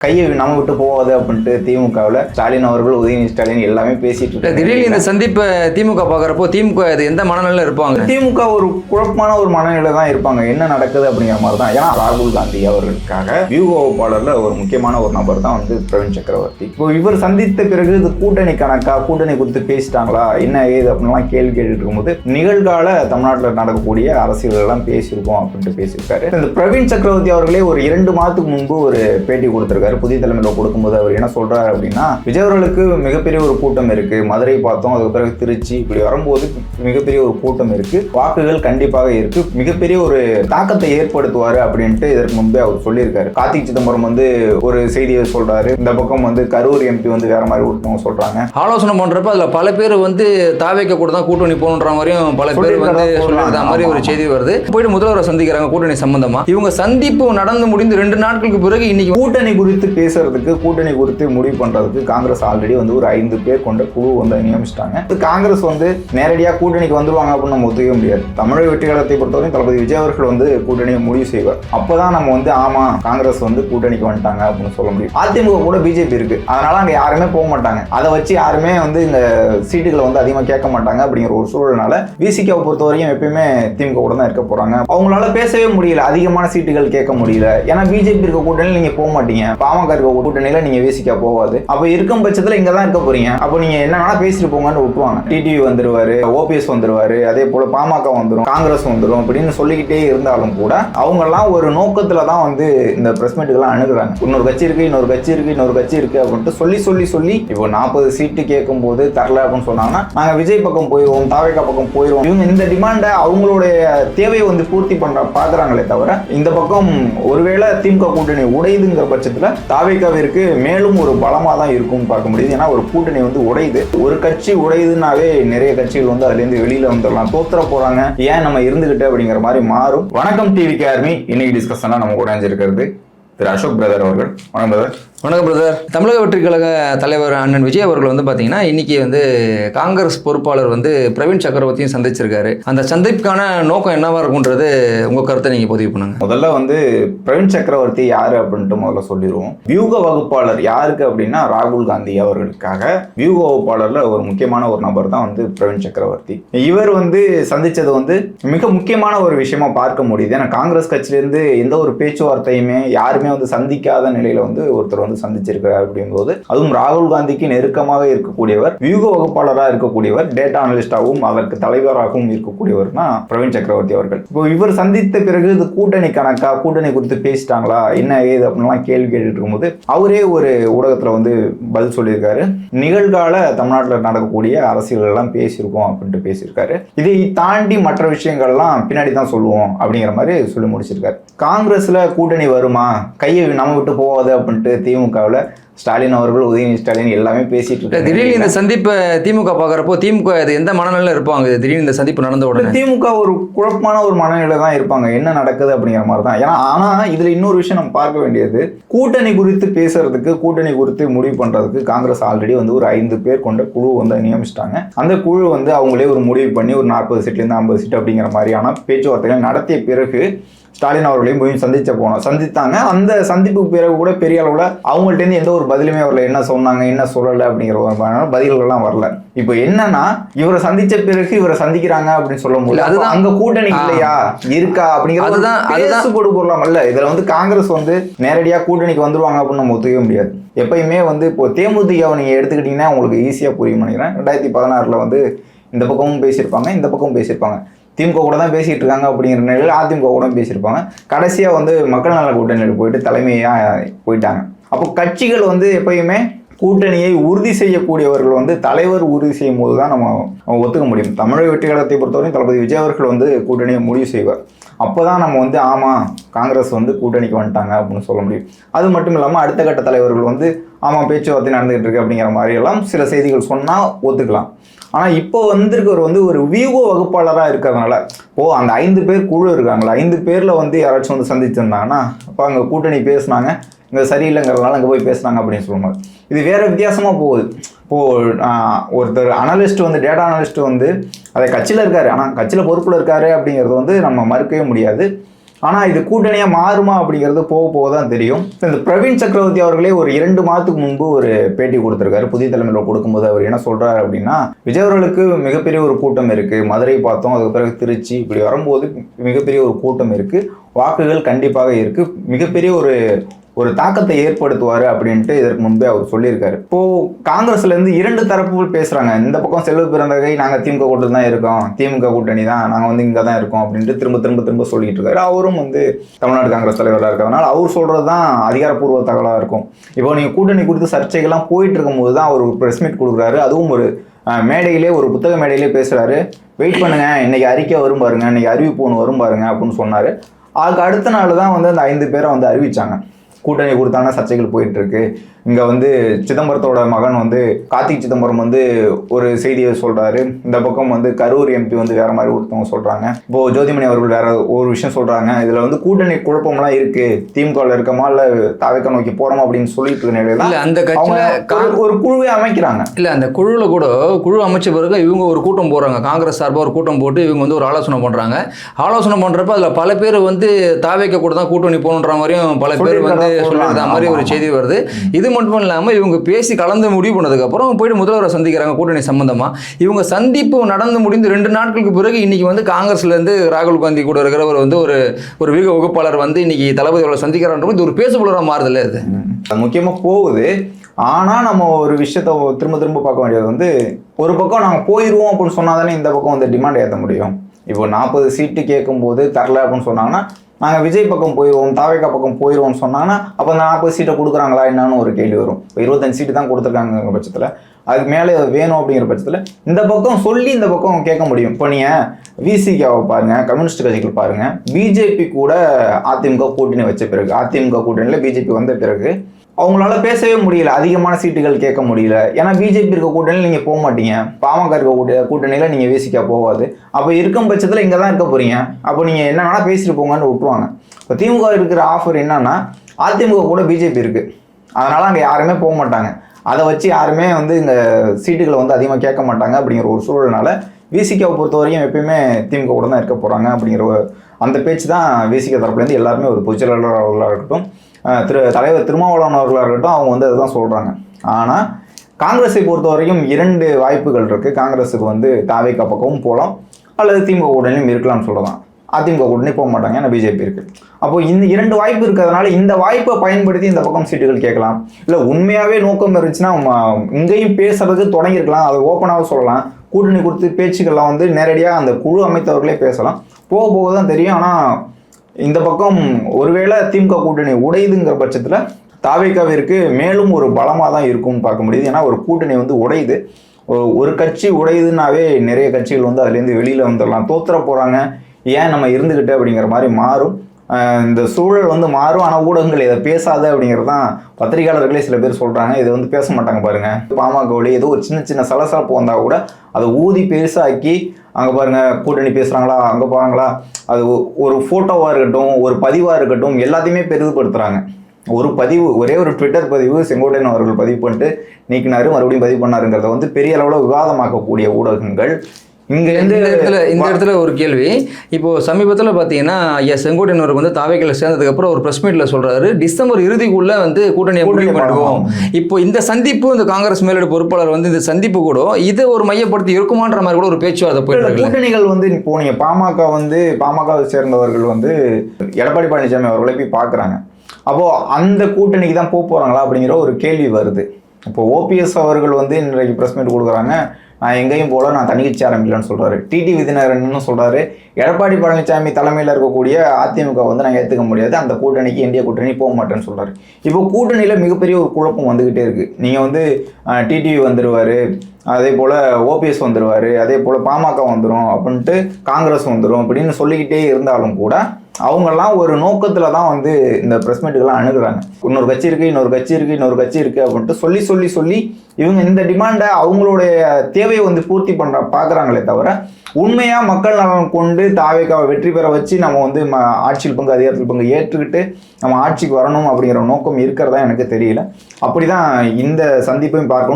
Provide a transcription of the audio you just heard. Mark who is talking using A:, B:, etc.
A: கையை நம்ம விட்டு போகாது அப்படின்ட்டு திமுகவில் ஸ்டாலின் அவர்கள் உதயநிதி ஸ்டாலின் எல்லாமே பேசிட்டு
B: இல்ல, திடீர்னு இந்த
A: இருக்காங்க
B: சந்திப்பை திமுக பாக்குறப்போ திமுக இது எந்த மனநிலையில இருப்பாங்க?
A: திமுக ஒரு குழப்பமான ஒரு மனநிலை தான் இருப்பாங்க. என்ன நடக்குது அப்படிங்கிற மாதிரி தான் ஏன்னா ராகுல் காந்தி அவர்களுக்காக வியூக வகுப்பாளர்ல ஒரு முக்கியமான ஒரு நபர் தான் வந்து பிரவீன் சக்கரவர்த்தி. இப்போ இவர் சந்தித்த பிறகு இது கூட்டணி கணக்கா கூட்டணி குறித்து பேசிட்டாங்களா என்ன ஏது அப்படின்லாம் கேள்வி கேட்டுட்டு இருக்கும்போது நிகழ்கால தமிழ்நாட்டில் நடக்கக்கூடிய அரசியல் எல்லாம் பேசியிருக்கோம் அப்படின்ட்டு பேசியிருக்காரு. இந்த பிரவீன் சக்கரவர்த்தி அவர்களே ஒரு இரண்டு மாதத்துக்கு முன்பு ஒரு பேட்டி கொடுத்திருக்காரு. புதிய தலைமையில் கொடுக்கும்போது அவர் என்ன சொல்றாரு அப்படின்னா விஜய் அவர்களுக்கு மிகப்பெரிய ஒரு கூட்டம் இருக்கு. மதுரை பார்த்தோம் அதுக்கு பிறகு திருச்சி இப்படி வரும்போது மிகப்பெரிய ஒரு கூட்டம் இருக்கு. வாக்குகள் கண்டிப்பாக இருக்கு. மிகப்பெரிய ஒரு தாக்கத்தை ஏற்படுத்துவாரு அப்படின்ட்டு இதற்கு முன்பே அவர் சொல்லியிருக்காரு. கார்த்திக் சிதம்பரம் வந்து ஒரு செய்தியை சொல்றாரு. இந்த பக்கம் வந்து கரூர் எம்பி வந்து வேற மாதிரி ஒருத்தவங்க சொல்றாங்க.
B: ஆலோசனை பண்றப்ப அதுல பல பேர் வந்து தாவைக்க கூட தான் கூட்டணி போகணுன்ற மாதிரியும் பல பேர் வந்து சொல்லியிருந்த மாதிரி ஒரு. செய்தி வருது. போயிட்டு முதல்வரை சந்திக்கிறாங்க கூட்டணி சம்பந்தமா. இவங்க சந்திப்பு நடந்து முடிந்து ரெண்டு நாட்களுக்கு பிறகு இன்னைக்கு
A: கூட்டணி குறித்து பேசுறதுக்கு கூட்டணி குறித்து முடிவு பண்றதுக்கு காங்கிரஸ் ஆல்ரெடி வந்து ஒரு ஐந்து பேர் கொண்ட குழு வந்து நியமிச்சிட்டாங்க. காங்கிரஸ் வந்து நேரடியாக கூட்டணிக்கு வந்துருவாங்க அப்படின்னு நம்ம ஒத்துக்க முடியாது. தமிழக வெற்றிகளத்தை பொறுத்தவரைக்கும் தளபதி விஜய் அவர்கள் வந்து கூட்டணியை முடிவு செய்வார். அப்போதான் நம்ம வந்து ஆமா காங்கிரஸ் வந்து கூட்டணிக்கு வந்துட்டாங்க அப்படின்னு சொல்ல முடியும். அதிமுக கூட பிஜேபி இருக்கு. அதனால அங்க யாருமே போக மாட்டாங்க. அதை வச்சு யாருமே வந்து இந்த சீட்டுகளை வந்து அதிகமாக கேட்க மாட்டாங்க அப்படிங்கிற ஒரு சூழல்னால விசிகாவை பொறுத்த வரைக்கும் எப்பயுமே திமுக கூட தான் இருக்க போறாங்க. அவங்களால பேசவே முடியல. அதிகமான சீட்டுகள் கேட்க முடியல. ஏன்னா பிஜேபி இருக்க கூட்டணியில் நீங்க போக மாட்டீங்க. பாமக இருக்க கூட்டணியில நீங்க விசிகா போகாது. அப்ப இருக்கும் பட்சத்துல இங்க தான் இருக்க போறீங்க. அப்போ நீங்க என்ன வேணால் பேசிட்டு போங்கன்னு விட்டுவாங்க டிடிவி வந்துருவாரு ஓபிஎஸ் வந்துருவாரு அதே போல பாமக வந்துடும் காங்கிரஸ் வந்துடும் அப்படின்னு சொல்லிக்கிட்டே இருந்தாலும் கூட அவங்க எல்லாம் ஒரு நோக்கத்துல தான் வந்து இந்த பிரஸ் மீட்டுக்கெல்லாம் அணுகுறாங்க. இன்னொரு கட்சி இருக்கு இன்னொரு கட்சி இருக்கு இன்னொரு கட்சி இருக்கு அப்படின்ட்டு சொல்லி சொல்லி சொல்லி இப்போ நாற்பது சீட்டு கேட்கும் போது தரல அப்படின்னு சொன்னாங்கன்னா நாங்க விஜய் பக்கம் போயிடுவோம் தாவேக்கா பக்கம் போயிடுவோம் இவங்க இந்த டிமாண்டை அவங்களுடைய தேவையை வந்து பூர்த்தி பண்ற பாக்குறாங்களே தவிர இந்த பக்கம் ஒருவேளை திமுக கூட்டணி உடையுதுங்கிற பட்சத்துல தாவேக்காவிற்கு மேலும் ஒரு பலமாக தான் இருக்கும்னு பார்க்க முடியுது. ஏன்னா ஒரு கூட்டணி வந்து உடையுது. ஒரு கட்சி உடையுதுனாவே நிறைய கட்சிகள் வந்து அதுல இருந்து வெளியில வந்துடலாம். தோத்துற போறாங்க. ஏன் நம்ம இருந்துகிட்டு அப்படிங்கிற மாதிரி மாறும். வணக்கம் டிவி ஆர்மி இன்னைக்கு டிஸ்கஷனா நம்ம கூட இருக்கிறது திரு அசோக் பிரதர் அவர்கள். வணக்கம் பிரதர்
B: வணக்கம் பிரதர் தமிழக வெற்றிக் கழக தலைவர் அண்ணன் விஜய் அவர்கள் வந்து பார்த்தீங்கன்னா இன்னைக்கு வந்து காங்கிரஸ் பொறுப்பாளர் வந்து பிரவீன் சக்கரவர்த்தியும் சந்திச்சிருக்காரு. அந்த சந்திப்புக்கான நோக்கம் என்னவா இருக்கும்ன்றது உங்க கருத்தை நீங்க பதிவு பண்ணுங்க.
A: முதல்ல வந்து பிரவீன் சக்கரவர்த்தி யாரு அப்படின்ட்டு முதல்ல சொல்லிடுவோம். வியூக வகுப்பாளர் யாருக்கு அப்படின்னா ராகுல் காந்தி அவர்களுக்காக வியூக வகுப்பாளர்ல ஒரு முக்கியமான ஒரு நபர் தான் வந்து பிரவீன் சக்கரவர்த்தி. இவர் வந்து சந்திச்சது வந்து மிக முக்கியமான ஒரு விஷயமா பார்க்க முடியுது. ஏன்னா காங்கிரஸ் கட்சியிலேருந்து எந்த ஒரு பேச்சுவார்த்தையுமே யாருமே வந்து சந்திக்காத நிலையில வந்து ஒருத்தர் வந்து சந்திச்சிருக்கிறார் அப்படிங்கும்போது அதுவும் ராகுல் காந்திக்கு நெருக்கமாக இருக்கக்கூடியவர் வியூக வகுப்பாளராக இருக்கக்கூடியவர் டேட்டா அனலிஸ்டாகவும் அதற்கு தலைவராகவும் இருக்கக்கூடியவர் தான் பிரவீன் சக்கரவர்த்தி அவர்கள். இப்போ இவர் சந்தித்த பிறகு இது கூட்டணி கணக்கா கூட்டணி குறித்து பேசிட்டாங்களா என்ன ஏது அப்படின்லாம் கேள்வி கேட்டுட்டு இருக்கும்போது அவரே ஒரு ஊடகத்தில் வந்து பதில் சொல்லியிருக்காரு. நிகழ்கால தமிழ்நாட்டில் நடக்கக்கூடிய அரசியல் எல்லாம் பேசியிருக்கோம் அப்படின்ட்டு பேசியிருக்காரு. இதை தாண்டி மற்ற விஷயங்கள்லாம் பின்னாடி தான் சொல்லுவோம் அப்படிங்கிற மாதிரி சொல்லி முடிச்சிருக்காரு. காங்கிரஸ்ல கூட்டணி வருமா? கையை நம்ம விட்டு போகாது அப்படின்ட்டு திமுகவில் ஸ்டாலின் அவர்கள் உதயநிதி ஸ்டாலின் எல்லாமே பேசிட்டு
B: இல்ல, திடீர்னு இந்த
A: இருக்காங்க
B: சந்திப்பை திமுக பாக்குறப்போ திமுக இது எந்த மனநிலையில இருப்பாங்க? திடீர்னு இந்த சந்திப்பு நடந்த உடனே.
A: திமுக ஒரு குழப்பமான ஒரு மனநிலை தான் இருப்பாங்க. என்ன நடக்குது அப்படிங்கிற மாதிரி தான். ஏன்னா ஆனா இதுல இன்னொரு விஷயம் நம்ம பார்க்க வேண்டியது கூட்டணி குறித்து பேசுறதுக்கு கூட்டணி குறித்து முடிவு பண்றதுக்கு காங்கிரஸ் ஆல்ரெடி வந்து ஒரு ஐந்து பேர் கொண்ட குழு வந்து நியமிச்சிட்டாங்க. அந்த குழு வந்து அவங்களே ஒரு முடிவு பண்ணி ஒரு நாற்பது சீட்ல இருந்து ஐம்பது சீட் அப்படிங்கிற மாதிரியான பேச்சுவார்த்தைகள் நடத்திய பிறகு ஸ்டாலின் அவர்களையும் போய் சந்திச்ச போனோம். சந்தித்தாங்க. அந்த சந்திப்புக்கு பிறகு கூட பெரிய அளவில் அவங்கள்ட்ட இருந்து எந்த ஒரு பதிலுமே வரல. என்ன சொன்னாங்க என்ன சொல்லலை அப்படிங்கிற பதில்கள்லாம் வரல. இப்போ என்னன்னா இவரை சந்திச்ச பிறகு இவரை சந்திக்கிறாங்க அப்படின்னு சொல்லும்
B: இல்ல,
A: போது
B: அதுதான்.
A: அங்க கூட்டணி. இல்லையா? இருக்கா? அப்படிங்கிறது
B: அதுதான், அதுதான்.
A: பேசுபடு பொருளாம் அல்ல இதுல வந்து காங்கிரஸ் வந்து நேரடியா கூட்டணிக்கு வந்துருவாங்க அப்படின்னு நம்ம ஒத்துக்கவே முடியாது. எப்பயுமே வந்து இப்போ தேமுதிகவை நீங்க எடுத்துக்கிட்டீங்கன்னா உங்களுக்கு ஈஸியா புரியும் நினைக்கிறேன். ரெண்டாயிரத்தி பதினாறுல வந்து இந்த பக்கமும் பேசியிருப்பாங்க இந்த பக்கமும் பேசியிருப்பாங்க. திமுக கூட தான் பேசிட்டு இருக்காங்க அப்படிங்கிற நிலையில் அதிமுக கூட பேசியிருப்பாங்க. கடைசியாக வந்து மக்கள் நல கூட்டணியில் போயிட்டு தலைமையாக போயிட்டாங்க. அப்போ கட்சிகள் வந்து எப்பயுமே கூட்டணியை உறுதி செய்யக்கூடியவர்கள் வந்து தலைவர் உறுதி செய்யும் போது தான் நம்ம ஒத்துக்க முடியும். தமிழக வெற்றி கழகத்தை பொறுத்தவரையும் தளபதி விஜய் அவர்கள் வந்து கூட்டணியை முடிவு செய்வார். அப்போ தான் நம்ம வந்து ஆமாம் காங்கிரஸ் வந்து கூட்டணிக்கு வந்துட்டாங்க அப்படின்னு சொல்ல முடியும். அது மட்டும் இல்லாமல் அடுத்த கட்ட தலைவர்கள் வந்து ஆமாம் பேச்சுவார்த்தை நடந்துகிட்டு இருக்கு அப்படிங்கிற மாதிரி எல்லாம் சில செய்திகள் சொன்னால் ஒத்துக்கலாம். ஆனால் இப்போ வந்திருக்கவர் வந்து ஒரு வியூகோ வகுப்பாளராக இருக்கிறதுனால ஓ அந்த ஐந்து பேர் குழு இருக்காங்களா ஐந்து பேரில் வந்து யாராச்சும் வந்து சந்திச்சிருந்தாங்கன்னா அப்போ அங்கே கூட்டணி பேசுனாங்க இங்கே சரியில்லைங்கிறதுனால அங்கே போய் பேசுனாங்க அப்படின்னு சொல்லுவாங்க. இது வேறு வித்தியாசமாக போகுது. இப்போது ஒருத்தர் அனலிஸ்ட் வந்து டேட்டா அனலிஸ்ட் வந்து அதை கட்சியில் இருக்காரு. ஆனால் கட்சியில் பொறுப்பில் இருக்காரு அப்படிங்கிறது வந்து நம்ம மறுக்கவே முடியாது. ஆனால் இது கூட்டணியாக மாறுமா அப்படிங்கிறது போக போக தான் தெரியும். இந்த பிரவீன் சக்கரவர்த்தி அவர்களே ஒரு இரண்டு மாதத்துக்கு முன்பு ஒரு பேட்டி கொடுத்துருக்காரு. புதிய தலைமையில் கொடுக்கும்போது அவர் என்ன சொல்கிறார் அப்படின்னா விஜய் அவர்களுக்கு மிகப்பெரிய ஒரு கூட்டம் இருக்குது மதுரை பார்த்தோம். அதுக்கு பிறகு திருச்சி. இப்படி வரும்போது மிகப்பெரிய ஒரு கூட்டம் இருக்குது வாக்குகள் கண்டிப்பாக இருக்குது மிகப்பெரிய ஒரு ஒரு தாக்கத்தை ஏற்படுத்துவார் அப்படின்ட்டு இதற்கு முன்பே அவர் சொல்லியிருக்காரு. இப்போது காங்கிரஸ்லேருந்து இரண்டு தரப்புகள் பேசுகிறாங்க இந்த பக்கம் செல்வ பிறந்தகை நாங்கள் திமுக கூட்டத்தில் தான் இருக்கோம். திமுக கூட்டணி தான். நாங்கள் வந்து இங்கே தான் இருக்கோம் அப்படின்ட்டு திரும்ப திரும்ப திரும்ப சொல்லிட்டு இருக்காரு. அவரும் வந்து தமிழ்நாடு காங்கிரஸ் தலைவராக இருக்கிறதுனால அவர் சொல்கிறது தான் அதிகாரப்பூர்வ தகவலாக இருக்கும். இப்போ நீங்கள் கூட்டணி குறித்து சர்ச்சைகள்லாம் போயிட்டு இருக்கும்போது தான் அவர் ப்ரெஸ் மீட் கொடுக்குறாரு. அதுவும் ஒரு மேடையிலே ஒரு புத்தக மேடையிலே பேசுகிறாரு வெயிட் பண்ணுங்க. இன்னைக்கு அறிக்கை வரும் பாருங்க. இன்னைக்கு அறிவிப்பு ஒன்று வரும் பாருங்க அப்படின்னு சொன்னார். அதுக்கு அடுத்த நாள் தான் வந்து அந்த ஐந்து பேரை வந்து அறிவிச்சாங்க. கூட்டணி கொடுத்தான சர்ச்சைகள் போயிட்டு இருக்கு இங்க வந்து சிதம்பரத்தோட மகன் வந்து கார்த்திக் சிதம்பரம் வந்து ஒரு செய்தியை சொல்றாரு. இந்த பக்கம் வந்து கரூர் எம்பி வந்து வேற மாதிரி ஒருத்தவங்க சொல்றாங்க. இப்போ ஜோதிமணி அவர்கள் வேற ஒரு விஷயம் சொல்றாங்க. இதுல வந்து கூட்டணி குழப்பம்லாம் இருக்கு. திமுகவில் இருக்கமா இல்ல தாவேக்க நோக்கி போறோமா அப்படின்னு சொல்லிட்டு இருக்க நிலையில
B: அந்த கட்சியில
A: ஒரு- குழுவை அமைக்கிறாங்க.
B: இல்ல அந்த குழுல கூட குழு அமைச்ச பிறகு இவங்க ஒரு கூட்டம் போறாங்க. காங்கிரஸ் சார்பாக ஒரு கூட்டம் போட்டு இவங்க வந்து ஒரு ஆலோசனை பண்றாங்க. ஆலோசனை பண்றப்ப அதுல பல பேர் வந்து தாவேக்க கூட தான் கூட்டணி போகணுன்ற மாதிரியும் பல பேர் வந்து
A: சொல்றாங்க.
B: மாதிரி ஒரு செய்தி வருது. இது மட்டும் இல்லாமல் இவங்க பேசி கலந்து முடிவு பண்ணதுக்கப்புறம் போயிட்டு முதல்வரை சந்திக்கிறாங்க கூட்டணி சம்பந்தமாக இவங்க சந்திப்பு நடந்து முடிந்து ரெண்டு நாட்களுக்கு பிறகு இன்றைக்கி வந்து காங்கிரஸ்லேருந்து ராகுல் காந்தி கூட இருக்கிறவர் வந்து ஒரு ஒரு வீக வகுப்பாளர் வந்து இன்றைக்கி தளபதியோட சந்திக்கிறான்றது இது ஒரு பேசுபொருளாக மாறுதல்ல இது?
A: அது போகுது. ஆனால் நம்ம ஒரு விஷயத்த திரும்ப திரும்ப பார்க்க வேண்டியது வந்து ஒரு பக்கம் நாங்கள் போயிடுவோம் அப்படின்னு சொன்னால் தானே இந்த பக்கம் வந்து டிமாண்ட் ஏற்ற முடியும். இப்போ நாற்பது சீட்டு கேட்கும்போது தரல அப்படின்னு சொன்னாங்கன்னா நாங்கள் விஜய் பக்கம் போயிடுவோம் தாவேக்கா பக்கம் போயிடுவோம்னு சொன்னாங்கன்னா அப்போ அந்த நாற்பது சீட்டை கொடுக்குறாங்களா என்னன்னு ஒரு கேள்வி வரும். இப்போ இருபத்தஞ்சு சீட்டு தான் கொடுத்துருக்காங்க பட்சத்தில் அதுக்கு மேலே வேணும் அப்படிங்கிற பட்சத்தில் இந்த பக்கம் சொல்லி இந்த பக்கம் கேட்க முடியும். இப்போ நீங்கள் விசிகாவை பாருங்க கம்யூனிஸ்ட் கட்சிகள் பாருங்கள் பிஜேபி கூட அதிமுக கூட்டணி வச்ச பிறகு அதிமுக கூட்டணியில் பிஜேபி வந்த பிறகு அவங்களால பேசவே முடியல. அதிகமான சீட்டுகள் கேட்க முடியல. ஏன்னா பிஜேபி இருக்க கூட்டணியில் நீங்கள் போக மாட்டீங்க. பாமக இருக்க கூட்ட கூட்டணியில் நீங்கள் விசிக்கா போகாது அப்போ இருக்கும் பட்சத்தில் இங்கே தான் இருக்க போறீங்க. அப்போ நீங்கள் என்ன வேணால் பேசிட்டு போங்கன்னு விட்டுருவாங்க. இப்போ திமுக இருக்கிற ஆஃபர் என்னன்னா அதிமுக கூட பிஜேபி இருக்கு. அதனால் அங்கே யாருமே போக மாட்டாங்க. அதை வச்சு யாருமே வந்து இங்கே சீட்டுகளை வந்து அதிகமாக கேட்க மாட்டாங்க அப்படிங்கிற ஒரு சூழல்னால விசிகாவை பொறுத்த வரைக்கும் எப்பயுமே திமுக கூட தான் இருக்க போகிறாங்க அப்படிங்கிற ஒரு அந்த பேச்சு தான் விசிக தரப்புலேருந்து எல்லாருமே ஒரு பொதுச்செயலாளர் இருக்கட்டும் திரு தலைவர் திருமாவளவன் அவர்களாக இருக்கட்டும் அவங்க வந்து அதுதான் சொல்கிறாங்க ஆனால் காங்கிரஸை பொறுத்த வரைக்கும் இரண்டு வாய்ப்புகள் இருக்குது காங்கிரஸுக்கு வந்து தாவேக்கா பக்கமும் போகலாம் அல்லது திமுக கூட்டணியும் இருக்கலாம்னு சொல்லலாம். அதிமுக கூட்டணி போக மாட்டாங்க ஏன்னா பிஜேபி இருக்குது அப்போ இந்த இரண்டு வாய்ப்பு இருக்கிறதுனால இந்த வாய்ப்பை பயன்படுத்தி இந்த பக்கம் சீட்டுகள் கேட்கலாம். இல்லை உண்மையாகவே நோக்கம் இருந்துச்சுன்னா இங்கேயும் பேசுறதுக்கு தொடங்கியிருக்கலாம். அதை ஓப்பனாக சொல்லலாம். கூட்டணி கொடுத்து பேச்சுக்கள்லாம் வந்து நேரடியாக அந்த குழு அமைத்தவர்களே பேசலாம். போக போக தான் தெரியும். ஆனால் இந்த பக்கம் ஒருவேளை திமுக கூட்டணி உடையுதுங்கிற பட்சத்தில் தாவேக்காவிற்கு மேலும் ஒரு பலமாக தான் இருக்கும்னு பார்க்க முடியுது. ஏன்னா ஒரு கூட்டணி வந்து உடையுது. ஒரு கட்சி உடையுதுன்னாவே நிறைய கட்சிகள் வந்து அதுலேருந்து வெளியில் வந்துடலாம். தோத்துற போகிறாங்க ஏன் நம்ம இருந்துக்கிட்டு அப்படிங்கிற மாதிரி மாறும். இந்த சூழல் வந்து மாறும் ஆனால் ஊடகங்கள் இதை பேசாத அப்படிங்கிறது தான் பத்திரிகையாளர்களே சில பேர் சொல்கிறாங்க இதை வந்து பேச மாட்டாங்க பாருங்க. பாமகவுடைய ஏதோ ஒரு சின்ன சின்ன சலசலப்பு வந்தால் கூட அதை ஊதி பெருசாக்கி அங்கே பாருங்க கூட்டணி பேசுகிறாங்களா அங்கே போகிறாங்களா அது ஒ- ஒரு ஃபோட்டோவாக இருக்கட்டும் ஒரு பதிவாக இருக்கட்டும் எல்லாத்தையுமே பெரிதுபடுத்துகிறாங்க ஒரு பதிவு ஒரே ஒரு ட்விட்டர் பதிவு செங்கோட்டையன் அவர்கள் பதிவு பண்ணிட்டு நீக்கினார் மறுபடியும் பதிவு பண்ணாருங்கிறத வந்து பெரிய அளவில் விவாதமாக்கக்கூடிய ஊடகங்கள் இங்கேருந்து
B: இந்த இடத்துல இந்த இடத்துல ஒரு கேள்வி. இப்போ சமீபத்தில் பார்த்தீங்கன்னா ஐயா செங்கோட்டையனவர் வந்து தாவைகளை சேர்ந்ததுக்கு அப்புறம் ஒரு பிரஸ் மீட்ல சொல்றாரு டிசம்பர் இறுதிக்குள்ள வந்து கூட்டணியை முடிவு
A: கூட்டணி
B: பண்ணுவோம். இப்போ இந்த சந்திப்பு இந்த காங்கிரஸ் மேலிட பொறுப்பாளர் வந்து இந்த சந்திப்பு கூட இதை ஒரு மையப்படுத்தி இருக்குமான்ற மாதிரி கூட ஒரு பேச்சுவார்த்தை போயிட்டு
A: கூட்டணிகள் வந்து இப்போ நீங்க பாமக வந்து பாமகவை சேர்ந்தவர்கள் வந்து எடப்பாடி பழனிசாமி அவர்களை போய் பார்க்குறாங்க அப்போ அந்த கூட்டணிக்கு தான் போக போறாங்களா அப்படிங்கிற ஒரு கேள்வி வருது. இப்போ ஓபிஎஸ் அவர்கள் வந்து இன்றைக்கு பிரஸ் மீட் கொடுக்குறாங்க. நான் எங்கேயும் போல நான் தனிக்கட்சி கட்சி சொல்கிறாரு டிடி விதிநகரன் சொல்கிறாரு எடப்பாடி பழனிசாமி தலைமையில் இருக்கக்கூடிய அதிமுக வந்து நான் ஏற்றுக்க முடியாது. அந்த கூட்டணிக்கு இந்திய கூட்டணி போக மாட்டேன்னு சொல்கிறாரு இப்போ கூட்டணியில் மிகப்பெரிய ஒரு குழப்பம் வந்துக்கிட்டே இருக்குது நீங்கள் வந்து டிடிவி வந்துடுவார் அதே போல் ஓபிஎஸ் வந்துடுவார் அதே போல் பாமக வந்துடும் அப்படின்ட்டு காங்கிரஸ் வந்துடும் அப்படின்னு சொல்லிக்கிட்டே இருந்தாலும் கூட அவங்கெல்லாம் ஒரு நோக்கத்தில் தான் வந்து இந்த ப்ரெஸ் மீட்டுக்கெல்லாம் அணுகிறாங்க. இன்னொரு கட்சி இருக்குது இன்னொரு கட்சி இருக்குது இன்னொரு கட்சி இருக்குது அப்படின்ட்டு சொல்லி சொல்லி சொல்லி இவங்க இந்த டிமாண்டை அவங்களுடைய தேவையை வந்து பூர்த்தி பண்ணுற பார்க்குறாங்களே தவிர உண்மையாக மக்கள் நலன் கொண்டு தாவேக்காவை வெற்றி பெற வச்சு நம்ம வந்து ம ஆட்சியில் பங்கு அதிகாரத்தில் பங்கு ஏற்றுக்கிட்டு நம்ம ஆட்சிக்கு வரணும் அப்படிங்கிற நோக்கம் இருக்கிறதா எனக்கு தெரியல. அப்படி தான் இந்த சந்திப்பையும் பார்க்கணும்.